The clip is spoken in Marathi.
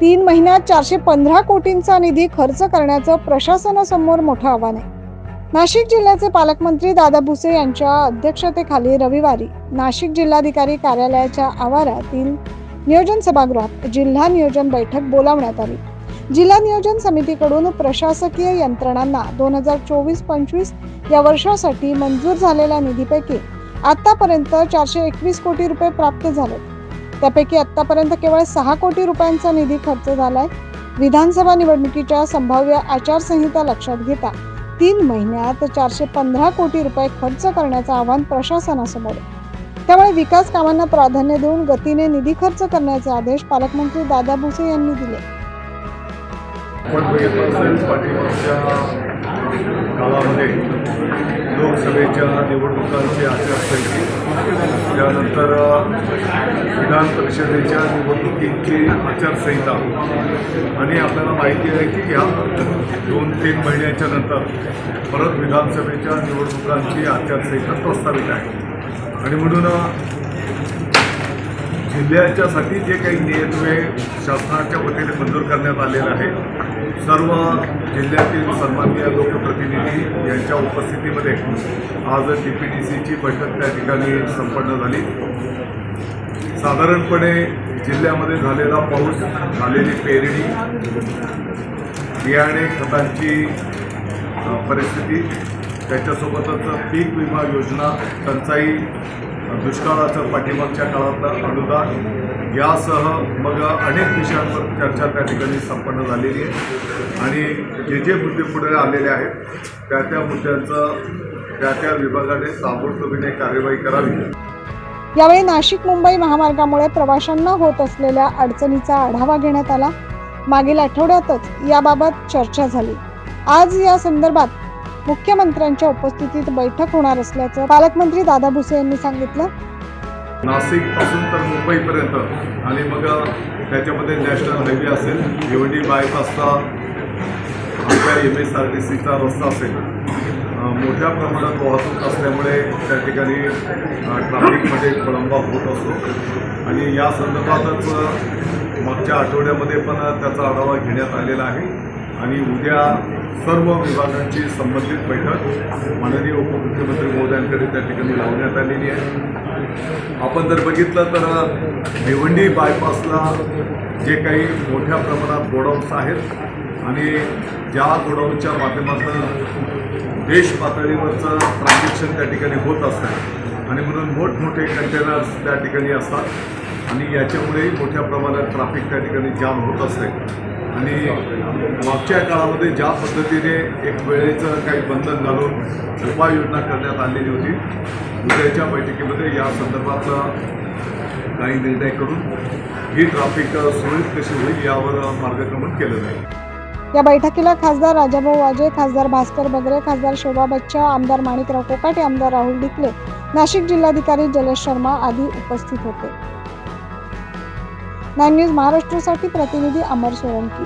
तीन महिन्यात चारशे पंधरा कोटींचा निधी खर्च करण्याचं प्रशासनासमोर मोठं आव्हान आहे. नाशिक जिल्ह्याचे पालकमंत्री दादा भुसे यांच्या अध्यक्षतेखाली रविवारी नाशिक जिल्हाधिकारी कार्यालयाच्या आवारातील नियोजन सभागृहात जिल्हा नियोजन बैठक बोलावण्यात आली. जिल्हा नियोजन समितीकडून प्रशासकीय यंत्रणांना दोन हजार चोवीस पंचवीस या वर्षासाठी मंजूर झालेल्या निधीपैकी आतापर्यंत चारशे एकवीस कोटी रुपये प्राप्त झाले त्यापैकी आतापर्यंत केवळ सहा कोटी रुपयांचा निधी खर्च झालाय. विधानसभा निवडणुकीच्या संभाव्य आचारसंहिता लक्षात घेता तीन महिन्यात चारशे पंधरा कोटी रुपये खर्च करण्याचं आव्हान प्रशासनासमोर. त्यामुळे विकास कामांना प्राधान्य देऊन गतीने निधी खर्च करण्याचे आदेश पालकमंत्री दादा भुसे यांनी दिले. गावामध्ये लोकसभेच्या निवडणुकांची आचारसंहिती त्यानंतर विधान परिषदेच्या निवडणुकीची आचारसंहिता आणि आपल्याला माहिती आहे की या दोन तीन महिन्याच्या नंतर परत विधानसभेच्या निवडणुकांची आचारसंहिता प्रस्तावित आहे. आणि म्हणून जिल्ह्याच्यासाठी जे काही नियत्वे शासनाच्या वतीने मंजूर करण्यात आलेलं आहे सर्व जिल्ह्यातील सन्माननीय लोकप्रतिनिधी यांच्या उपस्थितीमध्ये आज डी पी डी सीची बैठक त्या ठिकाणी संपन्न झाली. साधारणपणे जिल्ह्यामध्ये झालेला पाऊस झालेली पेरणी बियाणे खतांची परिस्थिती त्याच्यासोबतच पीक विमा योजना टंचाई दुष्काळाचं पाठीमागच्या काळातला अनुदान यासह मग अनेक विषयांवर चर्चा त्या ठिकाणी संपन्न झालेली आहे. आणि जे जे मुद्दे पुढे आलेले आहेत त्या त्या मुद्द्यांचं त्या त्या विभागाने ताबडतोबीने कार्यवाही करावी. यावेळी नाशिक मुंबई महामार्गामुळे प्रवाशांना होत असलेल्या अडचणीचा आढावा घेण्यात आला. मागील आठवड्यातच याबाबत चर्चा झाली. आज या संदर्भात मुख्यमंत्र्यांच्या उपस्थितीत बैठक होणार असल्याचं पालकमंत्री दादा भुसे यांनी सांगितलं. नाशिकपासून तर मुंबईपर्यंत आणि मग त्याच्यामध्ये नॅशनल हायवे असेल भिवंडी बायपासचा आपल्या एम एस आर टी सीचा रस्ता असेल मोठ्या प्रमाणात वाहतूक असल्यामुळे त्या ठिकाणी ट्राफिकमध्ये ट्रॅफिकमध्ये खोळंबा होत असतो. आणि या संदर्भातच मागच्या आठवड्यामध्ये पण त्याचा आढावा घेण्यात आलेला आहे. आणि उद्या सर्व विभागांची संबंधित बैठक माननीय उपमुख्यमंत्री महोदयांकडे त्या ठिकाणी लावण्यात आलेली आहे. आपण जर बघितलं तर भिवंडी बायपासला जे काही मोठ्या प्रमाणात गोडाऊन्स आहेत आणि ज्या गोडाऊनच्या माध्यमातून देश पातळीवरचं ट्रान्झॅक्शन त्या ठिकाणी होत असतं आणि म्हणून मोठमोठे कंटेनर्स त्या ठिकाणी असतात आणि याच्यामुळेही मोठ्या प्रमाणात ट्रॅफिक त्या ठिकाणी जाम होत असते. आणि मागच्या काळामध्ये ज्या पद्धतीने एक वेळेचं काही बंधन घालून उपाययोजना करण्यात आलेली होती उद्याच्या बैठकीमध्ये या संदर्भातला काही निर्णय करून ही ट्रॅफिक सुरळीत कशी होईल यावर मार्गक्रमण केलं जाईल. या बैठकीला खासदार राजाभाऊ वाजे खासदार भास्कर बगरे खासदार शोभा बच्चा आमदार माणिकराव कोकाटे आमदार राहुल डिकले नाशिक जिल्हाधिकारी जलेश शर्मा आदी उपस्थित होते. नाईन न्यूज महाराष्ट्रासाठी प्रतिनिधी अमर सोळंकी